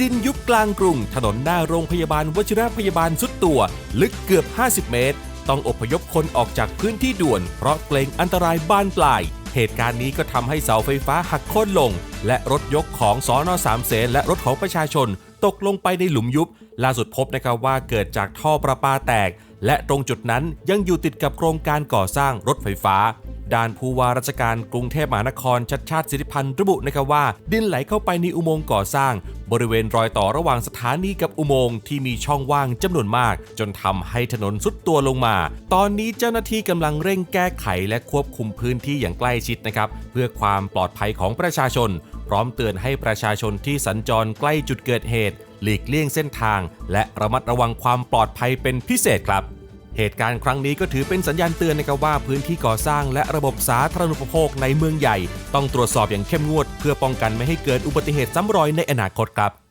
ดินยุบกลางกรุง ถนนหน้าโรงพยาบาลวชิรพยาบาลสุดตัว ลึกเกือบ 50 เมตร ต้องอพยพคนออกจากพื้นที่ด่วน เพราะเกรงอันตรายบานปลาย เหตุการณ์นี้ก็ทำให้เสาไฟฟ้าหักโค่นลง และรถยกของสอนอสามเสนและรถของประชาชน ตกลงไปในหลุมยุบ ล่าสุดพบนะครับว่าเกิดจากท่อประปาแตก และตรงจุดนั้นยังอยู่ติดกับโครงการก่อสร้างรถไฟฟ้า ด้านผู้ว่าราชการกรุงเทพมหานครชัดชาติสิทธิพันธ์ระบุนะครับว่า ดินไหลเข้าไปในอุโมงค์ก่อสร้าง บริเวณรอยต่อระหว่างสถานีกับอุโมงค์ที่มีช่องว่างจำนวนมาก จนทำให้ถนนสุดตัวลงมา ตอนนี้เจ้าหน้าที่กำลังเร่งแก้ไขและควบคุมพื้นที่อย่างใกล้ชิดนะครับเพื่อความปลอดภัยของประชาชน พร้อมเตือนให้ประชาชนที่สัญจรใกล้จุดเกิดเหตุ หลีกเลี่ยงเส้นทาง และระมัดระวังความปลอดภัยเป็นพิเศษครับ เหตุการณ์ครั้งนี้ก็ถือเป็นสัญญาณเตือนนะครับว่าพื้นที่ก่อสร้างและระบบสาธารณูปโภคในเมืองใหญ่ ต้องตรวจสอบอย่างเข้มงวด เพื่อป้องกันไม่ให้เกิดอุบัติเหตุซ้ำรอยในอนาคตครับ